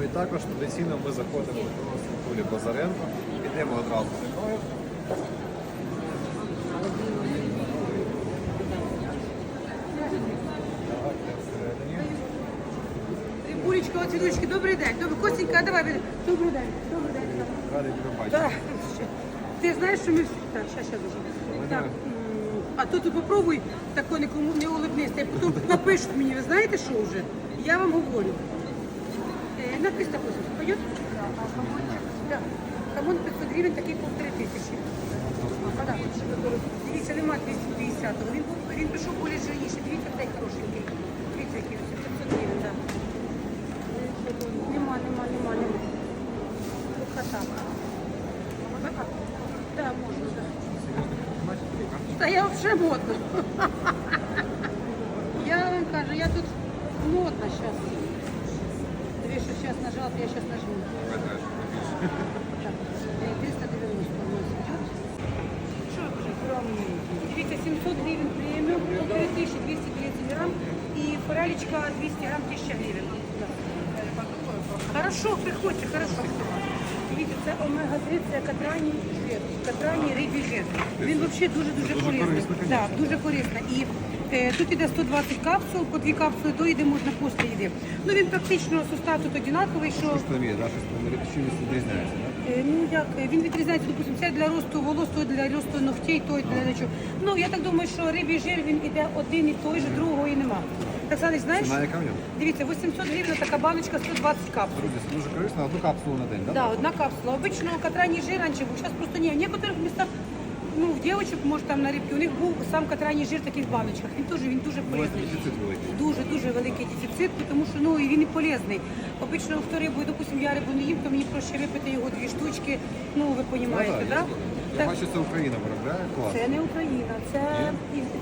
Ну і також традиційно ми заходимо до Світулі Базаренко, йдемо одразу всередині. Рибулечка, от Світулечки, добрий день. Добрий, Костенька, давай. бери. Добрий день. Добрий день. Радий тебе бачити. Так, ще. Ти знаєш, що ми... Так, щас, щас, дуже. Так, м, а то ти попробуй, тако нікому не улыбнись. Та Потім напишуть мені, ви знаєте, що вже? Я вам говорю. На 380 пойдет? Так. Хамон 500 гривень, такий полтори тисячі. Да. Дивіться, нема 250. Він, він пішов більш жирніше. Дивіться, цей хорошенький. Дивіться, який ось 500 гривень, так. Нема, нема, нема, нема. Красота. Так, можна, так. Та я взагалі модна. Я кажу, я тут модна зараз. То я зараз нажму. Так, е, 390 у нас идет. Що вже? Дивіться, 700 гривень преміум, 3230 грам і форелечка 200 грам 1000 гривень. Хорошо, приходьте, хорошо. Дивіться, це омега-3, це катраній жир, катраній рибі жир. Він взагалі дуже-дуже Дуже корисний. Так, дуже корисно. І тут іде 120 капсул, по дві капсули до їди можна після їди. Ну він практично состав тут одинаковий, що відрізняється? Е, Ну як е, він відрізняється, допустим, це для росту волос, то для росту ногтей, той для чого. Ну я так думаю, що рибій жир він іде один і той же, другого і нема. Так Саныч, знаєш? Дивіться, 800 гривень така баночка 120 капсул. Друзі, це дуже корисно, одну капсулу на день, да? Да, одна капсула. Обично катраній жир раніше був, зараз просто ні. В некоторих містах, ну, в дівчаток, може там на рибки, у них був сам катраній жир в таких баночках. Він теж, він дуже Ну, полезний. дефіцит великий. Дуже дуже великий дефіцит, тому що ну він і полезний. Обично, хто рибу, допустим, я рибу не їм, то мені проще випити його дві штучки. Ну ви розумієте, Ну, да? я Так, бачу, це Україна виробляє, клас. це не Україна, це,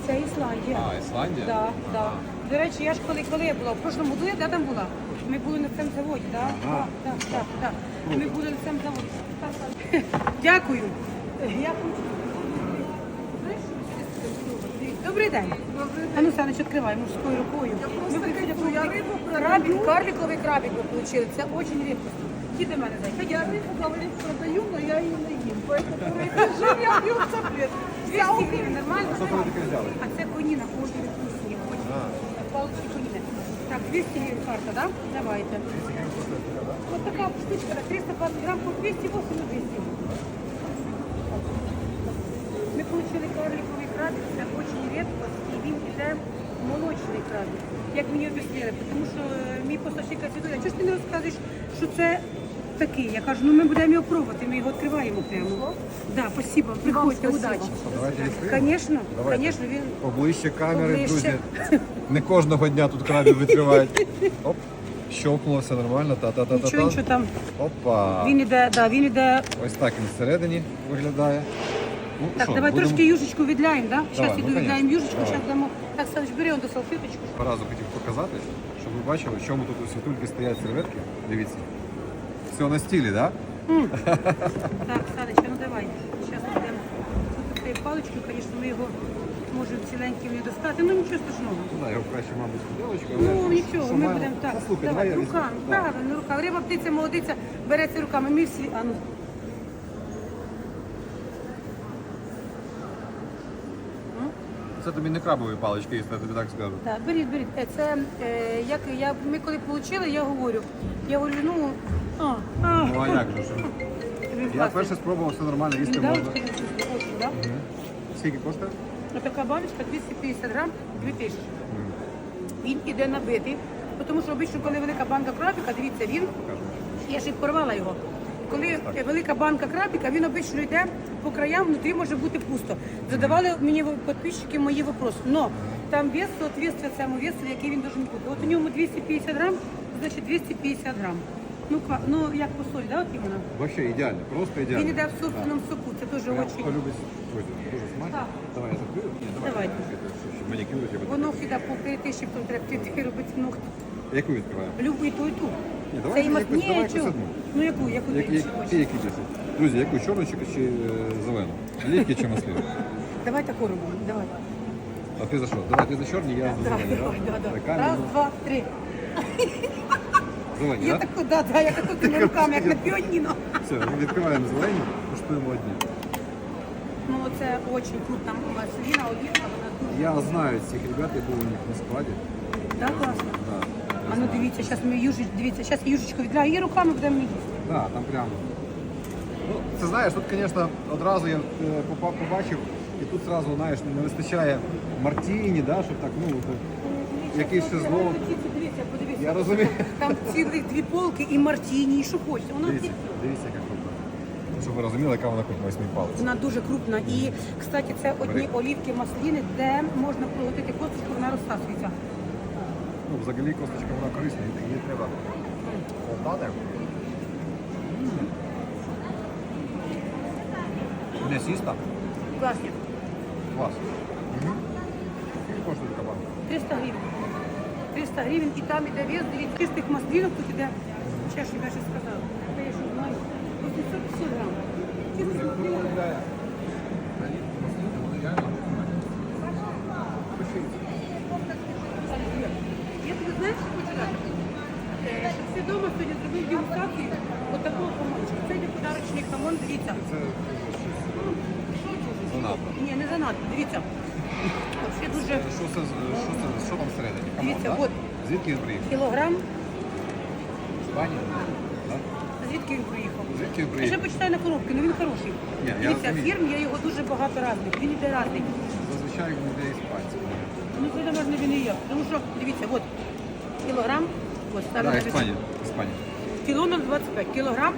це Ісландія. А, Ісландія? Да, да. До речі, я ж коли, коли я була, в прошлому году я де там була? Ми були на цьому заводі, да? Ага. Да, да, да, да. Ми були на цьому заводі. Так, так. Дякую. Я хочу. Знаєш, що Добрий день. А ну, Саныч, відкривай мужською рукою. Ми просто я рибу крабик, карликовий крабик ви отримали. Це дуже рідко. Іди до мене, зайка. Я рыбу, говорит, продаю, но я ее не ем. Поэтому рыбий жир я пью таблет. 200 гривень, нормально? Що ви таке взяли? А це коніна, кожні вкусні. А. Палочки коніни. Так, 200 гривень карта, да? Давайте. Вот така штучка, так, 320 грам по 208 на 200. Отримали карликовий крабик, це дуже рідко, і він іде молочний крабик, як мені об'яснили. Тому що е, мій поставщик каже, «Світуля, чого ж ти не розказуєш, що це такий? Я кажу, ну ми будемо його пробувати, ми його відкриваємо прямо. Да, спасибо, приходьте, удачі. Давайте відкриємо. Звісно, Давайте. звісно, він Поближче камери, Поближче. друзі. Не кожного дня тут крабів відкривають. Оп, щелкнуло, все нормально. Та-та-та-та-та. нічого там. Опа. Він іде, да, він іде. Ось так він всередині виглядає. Ну, Так, що, давай будемо- трошки юшечку відляємо, да? Давай, Зараз ну, іду відляємо юшечку, Давай. зараз дамо. Так, Саныч, бери он до салфеточку. Разу хотів показати, щоб ви бачили, в чому тут у світульки стоять серветки. Дивіться. Все на стілі, так? Так, Саныч, ну давай. Зараз йдемо. Тут цією паличкою, звісно, ми його можемо ціленьким не достати, ну нічого страшного. Ну, да, його краще, мабуть, поділочку. Ну нічого, ми будемо так. Послухай, давай, давай я візьму. руками, правильно, руками. Риба, птиця, молодиця, береться руками. Ми всі. А ну. Це тобі не крабові палички, якщо я тобі так скажу. Так, беріть, беріть. Е, Це е, як я ми коли отримали, я говорю. Я говорю, ну а, а. Ну а як же? ж? Я класний. перше спробував, все нормально, їсти можна. да? Мгм. Скільки коштує? Така баночка 250 грам, 2000. Він іде набитий, тому що обично, коли велика банка крабіка, дивіться, він, я ж і порвала його. Коли велика банка крабіка, він обично йде по краям, внутрі може бути пусто. Задавали мені підписчики мої вопроси. Но там вес соответствує цьому весу, який він должен бути. От у ньому 250 грам, значить 250 грам. Ну, ква- ну як по солі, да, от іменно? Вообще ідеально, просто ідеально. Він іде в собственному соку, це дуже Прям, очень. Друзі, дуже смачно. Так. Давай я закрию. Ні, Давай. Манікюр тебе. Воно всегда по тисячі, потім треба піти робити ногті. Яку відкриваємо? Любу і ту, і ту. Ні, давай і якусь- давай якусь одну. Ну яку, яку Як, ти як, ще хочеш? які десять? Друзі, яку чорну чи, чи е, зелену? Літки чи маслину? Давай таку робимо, давай. А ти за що? Давай ти за чорні, я за Давай, зелені, давай, да? давай, давай. камінь. Раз, два, три. Зелені, Я да? таку, да, да, я таку тими руками, як на піаніно. Все, відкриваємо зелені, куштуємо одні. Ну, це дуже крупна маслина, олівка, вона дуже. Я знаю цих ребят, я був у них на складі. Так, класно. А ну дивіться, зараз ми южич, дивіться, зараз юшечку відкриваю, і руками будемо їсти. Да, там прямо. Ну, це знаєш, тут, звісно, одразу я е, попа- побачив, і тут одразу, знаєш, не вистачає Мартіні, да, щоб так, ну, от, якийсь. Дивіться, дивіться, подивіться. Я розумію. Там цілих дві полки і мартіні, і що хочете. Воно Дивіться, дивіться, яка крупна. Ну, Щоб ви розуміли, яка вона крупна, восьмій палець. Вона дуже крупна. І, кстати, це одні Бери. олівки масліни, де можна приготити косточку, вона розсасується. Ну, взагалі косточка вона корисна, її треба дати. М'ясіста. Класні. Клас. Угу. Скільки коштує така банка? 300 гривень. 300 гривень і там іде вес, дивіться, чистих маслінок тут іде. Ж я ще сказала. Це я ще знаю. 850 грам. Чистих маслінок. Я тобі знаєш, що хочу дати? Е, Щоб всі вдома сьогодні зробив дегустацію от такого хамончика. Це йде подарочний хамон, дивіться. Це Що чужий? занадто. Ні, не занадто, дивіться. Вообще дуже Що це, що це, що там всередині? Хамон, Дивіться, да? от. Звідки він приїхав? кілограм. Іспанія? Да? Звідки він приїхав? Звідки він Я ще приїхав? почитаю на коробки, ну він хороший. Ні, я Дивіться, розумію. фірм є його дуже багато різних. Він іде різний. Зазвичай він йде іспанці. Ну це можна він і є. Тому що, дивіться, от кілограм, ставимо Так, на Іспанія. Іспанія. Кіло 0,25. Кілограм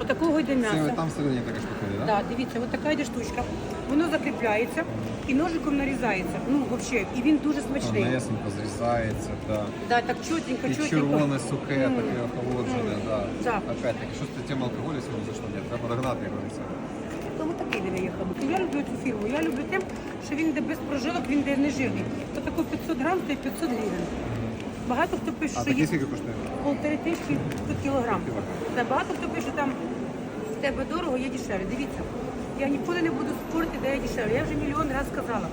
отакого йде Це м'яса. там всередині така штука, да? Да, дивіться, от така йде штучка. Воно закріпляється і ножиком нарізається. Ну, взагалі, і він дуже смачний. Тонесенько зрізається, да. Да, так чотенько, І чотенько. червоне сухе, М. таке охолоджене, да. Так. Опять-таки, що з тим алкоголю сьогодні зайшло? Ні, треба догнати його від себе. Тому такий диви є хабук. Я люблю цю фірму. Я люблю тим, що він йде без прожилок, він йде не жирний. То тако 500 грам, то й 500 гривень. Багато хто пише, А що такі скільки коштує? полтори тисячі тут кілограм. Та багато хто пише, там в тебе дорого, є дешевле. Дивіться, я ніколи не буду спорити, де є дешевле. Я вже мільйон разів сказала.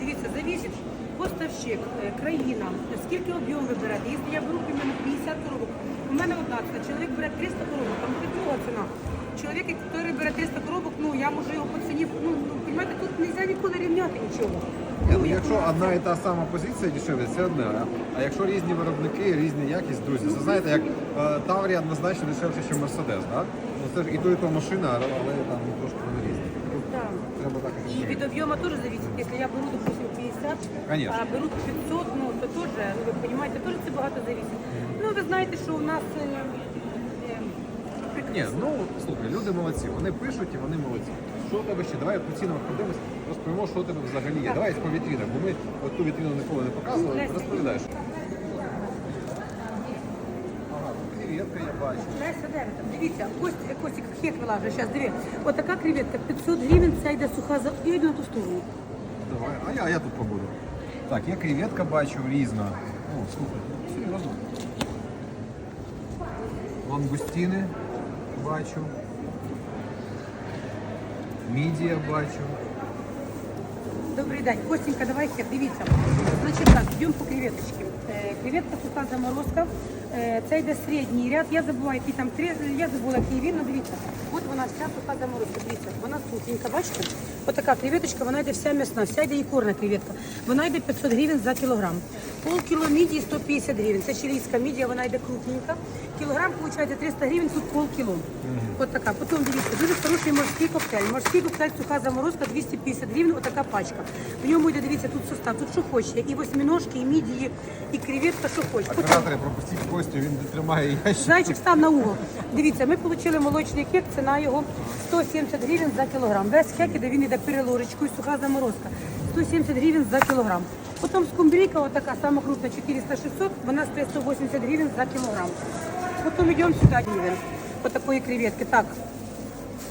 Дивіться, завісить поставщик, е, країна, скільки об'єм ви берете. Якщо я беру примерно 50 коробок, у мене одна ціна, чоловік бере 300 коробок, там друга ціна. Чоловік, який бере 300 коробок, ну я можу його по ціні, ну, ну розумієте, тут не можна ніколи рівняти нічого. Ну, якщо одна і та сама позиція дешевле, це одне. А, якщо різні виробники, різна якість, друзі, це знаєте, як е, Таврія однозначно дешевше, ніж Мерседес, да? Ну це ж і то, і то машина, але там трошки вони різні. Так. Треба так И від объема тоже зависит. Если я беру, допустим, 50, Конечно. а беру 500, ну, то тоже, ну, ви розумієте, теж це багато зависит. Ну, ви знаєте, що у нас... е, е, Ні, ну слухай, люди молодці, вони пишуть і вони молодці. Що тебе ще? Давай по цінам подивимось, розповімо, що у тебе взагалі є. Давай по вітрінах, бо ми от ту вітріну ніколи не показували. Розповідаєш. Ага, креветка я бачу. Дивіться, Кость, Костік хек вилажу, зараз, диви. От така креветка, 500 гривень, ця йде суха за... Йду на ту сторону. Давай, а я, а я тут побуду. Так, я креветка бачу різна. О, слухай, серйозно. Лангустіни бачу. Мідія бачу. Добрий день. Костенька, давай хек, дивіться. Значить так, йдемо по креветочки. Е, Креветка суха заморозка. Е, Це йде середній ряд. Я забула, який там три. Я забула, який він. Ну, дивіться. Вона вся суха заморозка. Дивіться, вона сухенька, бачите? Отака креветочка, вона йде вся м'ясна, вся йде ікорна креветка. Вона йде 500 гривень за кілограм. Пол кіло мідії 150 гривень. Це чилійська мідія, вона йде крупненька. Кілограм, виходить, 300 гривень, тут пол кіло. От така. Потім дивіться, дуже хороший морський коктейль. Морський коктейль, суха заморозка, 250 гривень, отака пачка. В ньому йде, дивіться, тут состав, тут що хоче. І восьминожки, і мідії, і креветка, що хоче. Оператори пропустіть Костю, він тримає ящик. Зайчик став на угол. Дивіться, ми отримали молочний кек, ціна його 170 гривень за кілограм. Весь кек іде, він йде переложечкою, суха заморозка. 170 гривень за кілограм. Потім скумбрійка, отака сама крупна, 400-600, вона стоїть 180 гривень за кілограм. Потім йдемо сюди гривень, по такої креветки. Так,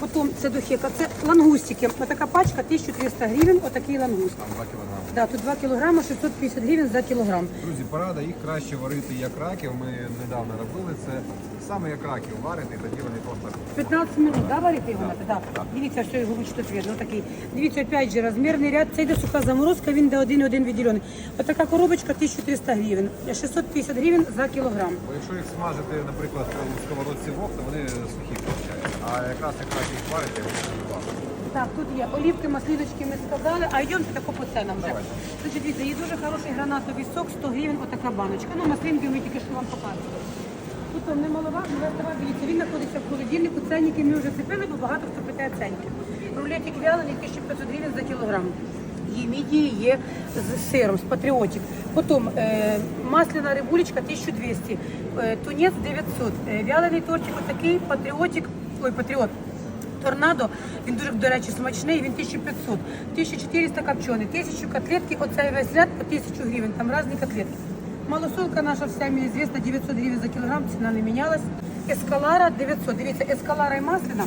Потім це духека, це лангустики. Отака пачка 1300 гривень, отакий лангуст. Там 2 кілограми. Да, тут 2 кілограми, 650 гривень за кілограм. Друзі, порада, їх краще варити як раків. Ми недавно робили це. Саме як раків варити, тоді вони просто 15 минут, да, варити його надо? Да. Дивіться, що його тут видно, такий. Дивіться, опять же, розмірний ряд, це йде суха заморозка, він де один-один відділений. Отака коробочка 1300 гривень, 650 гривень за кілограм. Бо якщо їх смажити, наприклад, у сковородці вок, то вони сухі. А якраз як раків їх дуже. Так, тут є олівки, масліночки ми сказали, а йдемо тако по ценам вже. Значить, дивіться, є дуже хороший гранатовий сок, 100 гривень, отака баночка. Ну, маслинки ми тільки що вам показували. Тут вам немаловажно, але давай дивіться, він знаходиться в холодильнику, ценники ми вже цепили, бо багато хто питає ценники. Рулетик вялений 1500 гривень за кілограм. Є мідії, є з сиром, з патріотик. Потім е, масляна рибулечка 1200, е, тунець 900, е, вялений тортик отакий, патріотик, ой, патріот, Торнадо, він дуже, до речі, смачний, він 1500, 1400 копчений, 1000 котлетки, оцей весь ряд по 1000 гривень, там різні котлетки. Малосолка наша всеми известна, 900 гривень за кілограм, ціна не мінялась. Ескалара 900, дивіться, ескалара і масляна,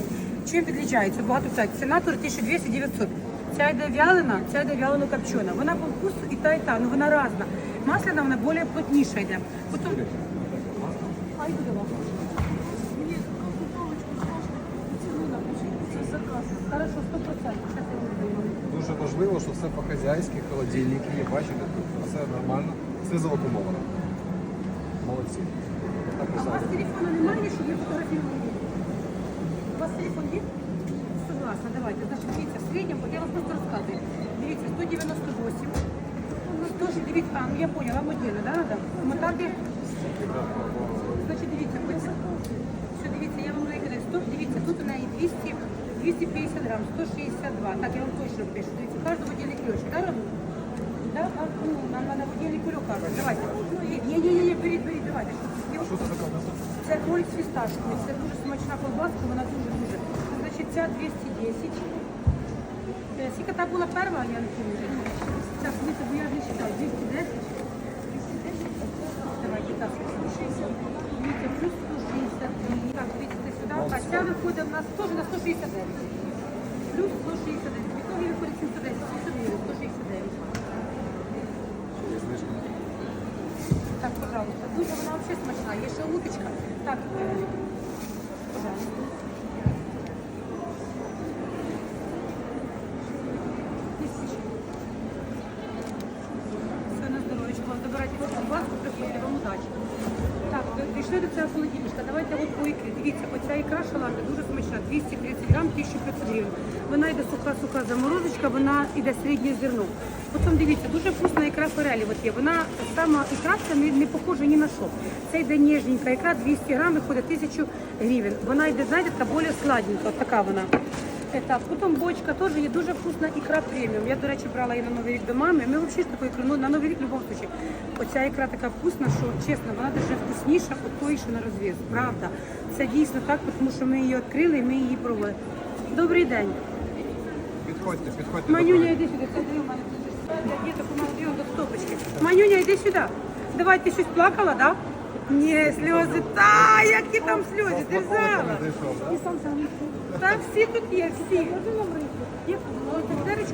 чим відрізняється? Багато питають, ціна тут 1200-900. Ця йде вялена, ця йде вялено копчена. Вона по вкусу і та, і та, ну вона різна. Масляна, вона більш плотніша йде. Потім... Ай, буде вам. 100%. Щас я вам даю. Дуже важливо, що все по-хазяйськи, холодильники є, бачите, тут все нормально, все завакумовано. Молодці. Так А у вас телефона немає, щоб ви фотографували? У вас телефон є? Согласна, давайте. Значить, дивіться, в середньому, от я вам просто розказую. Дивіться, 198. 100, дивіться, а, ну я поняла, модельно, да, надо? Мотати. Значить, дивіться, ось. Все, дивіться, я вам викидаю. 100, дивіться, тут у неї 200, 250 грам, 162. Так, я вам точно пишу. Дивіться, кожен водільний ключ, да, Роман? Да, а, ну, нам надо кульок кажуть. Давайте. Ні, беріть, беріть, давайте. Що це таке? Це кролик з фісташкою. Це дуже смачна колбаска, вона дуже-дуже. Значить, ця 210. Е, Скільки та була перша, я не пам'ятаю. Так, дивіться, бо я не читаю. 210. 210. Давайте так, 160. Дивіться, плюс 160. Так, дивіться. А ця виходить у нас теж на 169. Плюс 169. Від того виходить 710. 709, 169. Є знижка. Так, пожалуйста. Дуже вона взагалі смачна. Є ще уточка. Так, пожалуйста. Тисяча. Все на здоров'ячко. Забирайте вашу колбаску, приходьте, вам удачі. Так, ви прийшли до цього холодильничка. Давайте от по ікрі. Дивіться, оця ікра шалата дуже смачна. 230 грам, 1500 гривень. Вона суха-суха заморозочка, вона йде середнє зерно. Потім дивіться, дуже вкусна ікра форелі. От є. Вона сама ікра не, не похожа ні на що. Це йде ніжненька ікра, 200 грам, виходить 1000 гривень. Вона йде, знаєте, така більш сладенька, от така вона. Е, Так, потім бочка теж є дуже вкусна ікра преміум. Я, до речі, брала її на Новий рік до мами. Ми взагалі таку ікру, ну, на Новий рік в будь-якому. Оця ікра така вкусна, що чесно, вона дуже вкусніша від тої, що на розвіз. Правда. Це дійсно так, тому що ми її відкрили і ми її пробували. Добрий день. Підходьте, підходьте. Манюня, йди сюди. Смотри, у мене тут є до стопочки. Манюня, йди сюди. Давай, ти щось плакала? Да? Ні, сльози. Та, які там сльози, ти взяла. Та всі тут є, всі. Є деречку,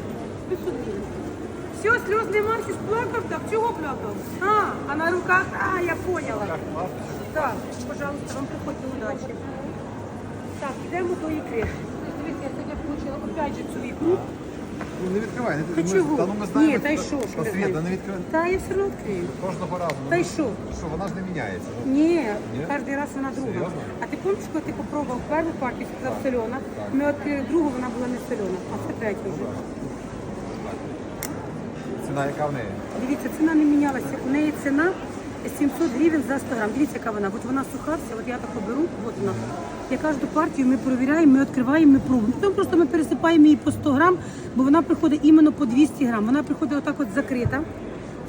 Все, сльоз нема, всі сплакав, так чого плакав? А, а на руках, а, я поняла. Так, пожалуйста, вам приходьте удачі. Так, йдемо до ікри. Я опять же цю ікру. Ну не відкривай, не Та чого? Та ну ми знаємо. Ні, та й що- ж Та ви Світ, та не відкривай. Та я все одно відкрию. Кожного разу. ну, Та й що? Що, вона ж не міняється. Ну, Ні, Ні? кожен раз вона друга. Серйозно? А ти пам'ятаєш, коли ти попробував першу партію, сказав сольона? Ми відкрили другу, вона була не сольона, а це третя вже. Ціна яка в неї? Дивіться, ціна не мінялася. У неї ціна 700 гривень за 100 грам. Дивіться, яка вона. От вона суха вся, от я таку беру, от вона. Я кожну партію ми перевіряємо, ми відкриваємо, ми пробуємо. Потім просто ми пересипаємо її по 100 грам, бо вона приходить іменно по 200 грам. Вона приходить отак от закрита.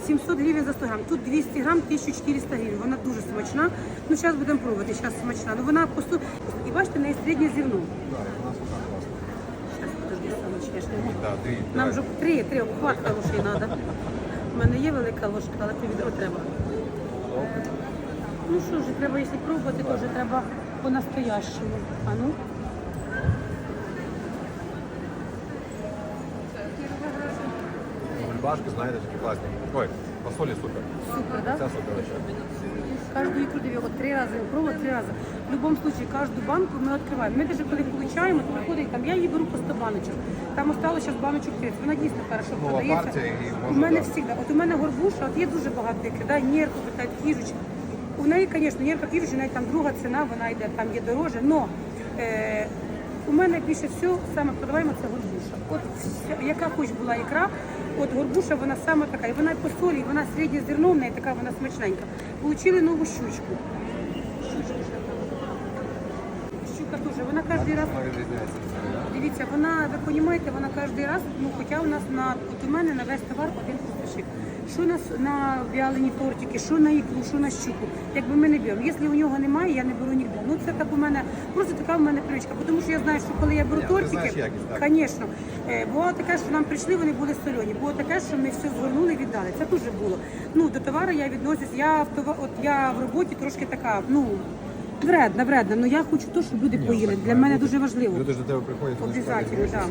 700 гривень за 100 грам. Тут 200 грам, 1400 гривень. Вона дуже смачна. Ну, зараз будемо пробувати, зараз смачна. Ну, вона по 100... І бачите, в неї середнє зерно. Зараз, подожди, Саночка, я ж не можу. Нам вже три, три обхватка ложки треба. У мене є велика ложка, але це треба. Ну що ж, треба, якщо пробувати, то вже треба по-настоящему. А ну. Бульбашки, знаєте, такі класні. Ой, фасолі супер. Супер, да? Це супер вообще. Каждую икру даю, вот три раза пробовала, три раза. В любом случае, каждую банку мы открываем. Мы даже коли получаємо, то приходить, там, я її беру по 100 баночок. Там осталось зараз баночок 30. Вона дійсно хорошо Нова продається. партія і У можна, мене да. завжди. От у мене горбуша, от є дуже багато ікри, да, нерку питають, кіжуч. У неї, звісно, нерка кіжуч, у неї там друга ціна, вона йде, там є дороже, но е, у мене більше всього саме продаваємо це горбуша. От вся- яка хоч була ікра, от горбуша, вона саме така, і вона по солі, вона середнє зерно, в така, вона смачненька. Получили нову щучку. Щучка. Щука дуже, вона кожен раз? Дивіться, вона, ви розумієте, вона кожен раз, ну хоча у нас на у мене на весь товар один кусочок. Що на, на вялені тортики, що на ікру, що на щуку. Якби ми не беремо. Якщо у нього немає, я не беру ніде. Ну це так у мене, просто така в мене привичка. Тому що я знаю, що коли я беру Ні, ти тортики, якість, так. звісно, е, було таке, що нам прийшли, вони були солені. Було таке, що ми все згорнули і віддали. Це дуже було. Ну, до товару я відносюсь, я в товар, от я в роботі трошки така, ну. Вредна, вредна, але я хочу то, щоб люди поїли. Для мене дуже важливо. Люди ж до тебе приходять, вони платять так.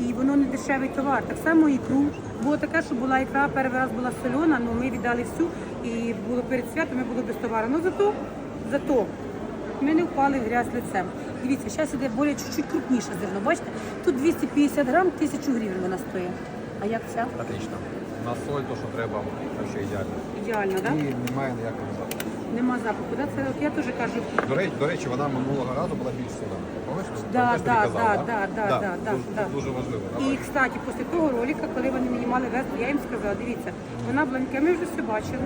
І воно не дешевий товар. Так само ікру. Було таке, що була ікра, перший раз була сольона, але ми віддали всю і було перед святом, і було без товару. Ну зато, зато ми не впали в грязь лицем. Дивіться, зараз іде более чуть-чуть крупніше зерно. Бачите, тут 250 грам, 1000 гривень вона стоїть. А як ця? Отлично. На соль, то, що треба, вообще ідеально. Ідеально, так? І немає ніякого запаху. Нема запаху. Да? Це от я теж кажу. До речі, до речі, вона минулого разу була більш солена. Пам'ятаєш? Да, да, да, да, да, да, да, дуже, да. дуже важливо. І, кстати, після того ролика, коли вони мені мали вести, я їм сказала, дивіться, вона бланка, ми вже все бачили.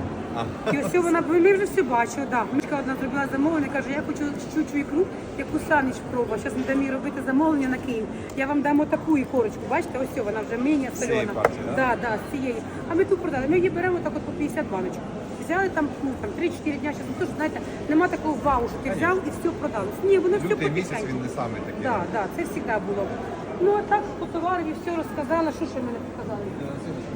І ось вона, ми вже все бачили, да. Мишка одна зробила замовлення, каже, я хочу щучу ікру, яку Санич пробував. Зараз не дамі робити замовлення на Київ. Я вам дам отаку ікорочку, бачите, ось вона вже партії, да? Да, да, з цієї. А ми ту продали. Ми її беремо так от по 50 баночок. Взяли там, ну, там 3-4 дня, зараз, ну, теж, знаєте, нема такого вау, що ти взяв і все продалось. Ні, воно все Лютий місяць потихеньку. він не самий такий. Так, так, це завжди було. Ну а так по товару все розказала, що ще мене показали.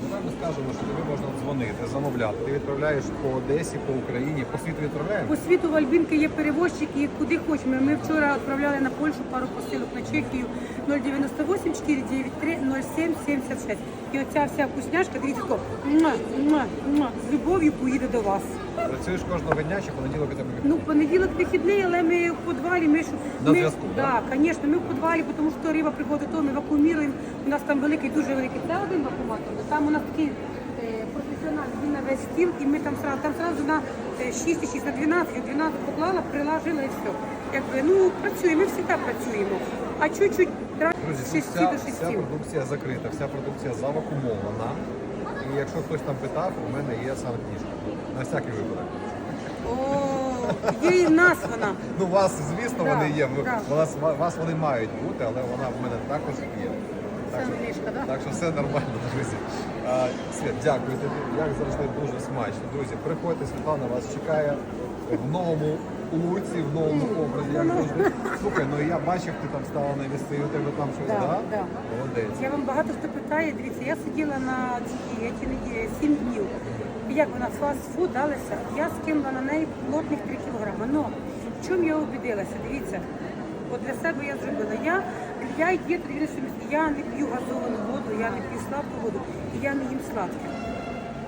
Давай ми скажемо, що тобі можна дзвонити, замовляти. Ти відправляєш по Одесі, по Україні, по світу відправляємо. По світу в Альбінки є перевозчики, куди хочемо. Ми вчора відправляли на Польщу пару посилок на Чехію 098 493 07 76. І оця вся вкусняшка, дивіться, тако, муа, муа, муа, з любов'ю поїде до вас. Працюєш кожного дня чи понеділок у тебе Ну, понеділок вихідний, але ми в підвалі, ми ж На ми, зв'язку, да, звісно, ми в підвалі, тому що риба приходить, то ми вакууміруємо. У нас там великий, дуже великий. Це один вакууматор. Там у нас такий е, професіональний, він на весь стіл, і ми там сразу, там сразу на е, 6 і 6 на 12, 12 поклала, приложила і все. Якби, ну, працюємо, ми завжди працюємо. А чуть-чуть Друзі, тут 6 вся, до 6. вся продукція закрита, вся продукція завакумована. І якщо хтось там питав, у мене є саме книжка. На всякий випадок. О, є і в нас вона. Ну, у вас, звісно, Да, вони є. ви- да. Вас, вас вони мають бути, але вона в мене також є. Так що, книжка, да? так що все нормально, друзі. А, Свят, дякую тобі. Як завжди дуже смачно. Друзі, приходьте, Світлана вас чекає в новому луці, в новому образі. Як завжди. Слухай, ну я бачив, ти там стала на віси, у тебе там щось, Да, да? да. Молодець. Я вам багато хто питає, дивіться, я сиділа на цій дієті 7 днів. Як вона з фастфуд далася, я скинула на неї плотних 3 кілограми. Но в чому я убедилася? Дивіться, от для себе я зробила. Я, я і дієту 90 місяців, я не п'ю газовану воду, я не п'ю слабку воду, і я не їм сладке.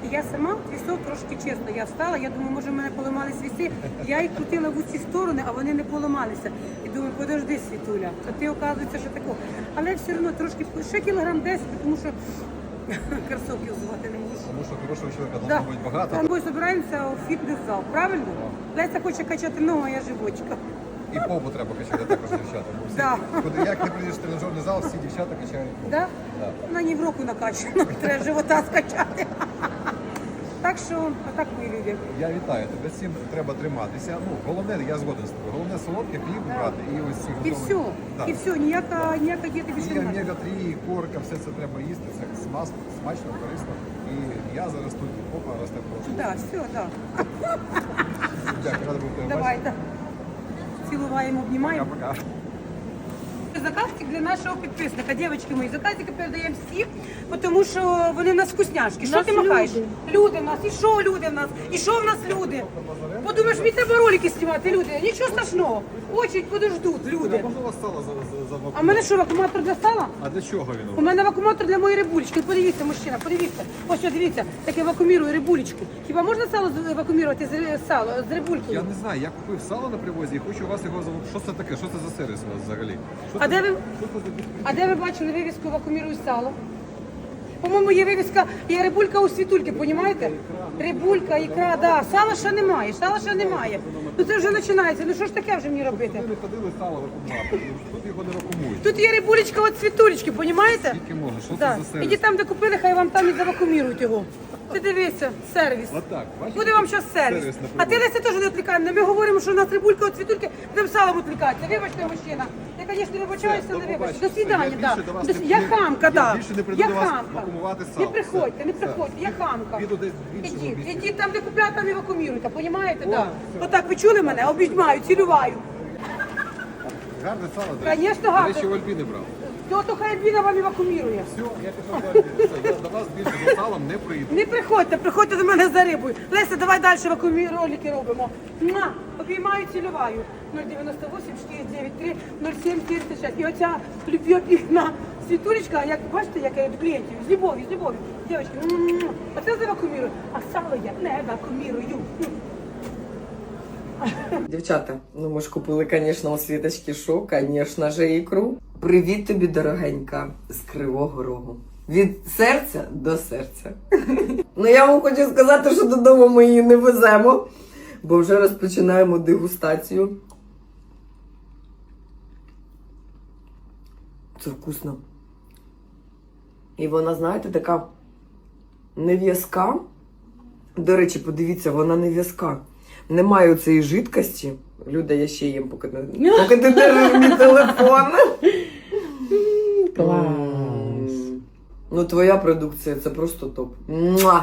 І я сама вісок трошки чесно, я встала, я думаю, може в мене поламались віси. Я їх крутила в усі сторони, а вони не поламалися. І думаю, подожди, Світуля, то ти оказується, що тако. Але все одно трошки ще кілограм 10, тому що кросовки взувати не можу. Тому що хорошого чоловіка Да. бути багато. Ми збираємося у фітнес-зал, правильно? Леся хоче качати ногу, а я животика. І попу треба качати також дівчата. Да. Куди як не прийдеш в тренажерний зал, всі дівчата качають попу. Да? Да. На ні в року накачано, треба живота скачати. Так що, отак мої люди. Я вітаю тебе. Всім треба триматися. Ну, головне, я згоден з тобою. Головне солодке хліб брати і ось ці І готові. все, Так. і все, ніяка, ніяка дієта більше І немає. омега-3, і корка, все це треба їсти. Це смачно, смачно, корисно. І я зараз тут попа росте просто. Да, все, да. Дякую, рада був тебе Давай, бачити. да. Цілуваємо, обнімаємо. Пока-пока. Заказки для нашого підписника. Дівчатки мої, заказики передаємо всі, тому що вони в нас вкусняшки. Що Нас ти махаєш? люди. Люди в нас. І що люди в нас? І що в нас люди? Подумаєш, мені треба ролики знімати, люди. Нічого страшного. Очередь подождуть, люди. можу вас сало за, за, за А в мене що, вакууматор для сала? А для чого він? у мене вакууматор для моєї рибулечки. Подивіться, мужчина, подивіться. Ось що, дивіться, таке вакуумірую рибулечки. Хіба можна сало з- вакуумірувати з ри- сало з рибулькою? Я не знаю, я купив сало на привозі і хочу у вас його зав- Що це таке? Що це за сервіс у вас взагалі? Що А це де ви- Що це за А де ви бачили вивіску вакуумірую сало? По-моєму, є вивіска, є рибулька у світульки, понімаєте? Рибулька, ікра, да. Сала ще немає, сала ще немає. Ну це вже починається. Ну що ж таке вже мені робити? Ми не ходили сало вакуумувати. Тут його не вакуумують. Тут є рибулечка от світулечки, понімаєте? Скільки можна? Що Да. це за сервіс? Ідіть там, де купили, хай вам там і завакумірують його. Ти дивися, сервіс. Отак, бачите? Буде вам зараз сервіс. Сервіс на А ти. Леся теж не відвлікаємо. Ми говоримо, що у нас рибулька от світульки, будемо салом відвлікатися. Вибачте, мужчина. Я, звісно, вибачаюся, Все, але вибачте. До свидання, Я да. більше до вас не- Я не- хамка, я да. більше не прийду Я до вас хамка. вакуумувати Не приходьте, не Все, приходьте, я хамка. Піду десь в іншому Ідіть, місці. ідіть там, де купляють, там і вакууміруйте, понімаєте? Да. Отак ви чули мене? Обіймаю, цілюваю. Гарне сало, до речі. Конечно, гарне. До речі, у Альбіни брав. То, то хай Альбіна вам і. Все, я пішов до Альбіни. Все, я до вас більше за салом не прийду. Не приходьте, приходьте до мене за рибою. Леся, давай далі вакуумі ролики робимо. На, обіймаю, цілюваю. 098 493 07 36. І оця люб'єпігна світулечка, як бачите, як я до клієнтів, з любов'ю, з любов'ю. Дівчатки, м-м-м. оце а сало я не вакуумірую. Дівчата, ну ми ж купили, звісно, у світочки шо, звісно же, ікру. Привіт тобі, дорогенька, з Кривого Рогу. Від серця до серця. ну я вам хочу сказати, що додому ми її не веземо, бо вже розпочинаємо дегустацію. Це вкусно. І вона, знаєте, така нев'язка. До речі, подивіться, вона не в'язка. Немає цієї жидкості. Люда, я ще їм, поки, не- поки ти держиш мій телефон. Клас. Ну, твоя продукція це просто топ. Муа!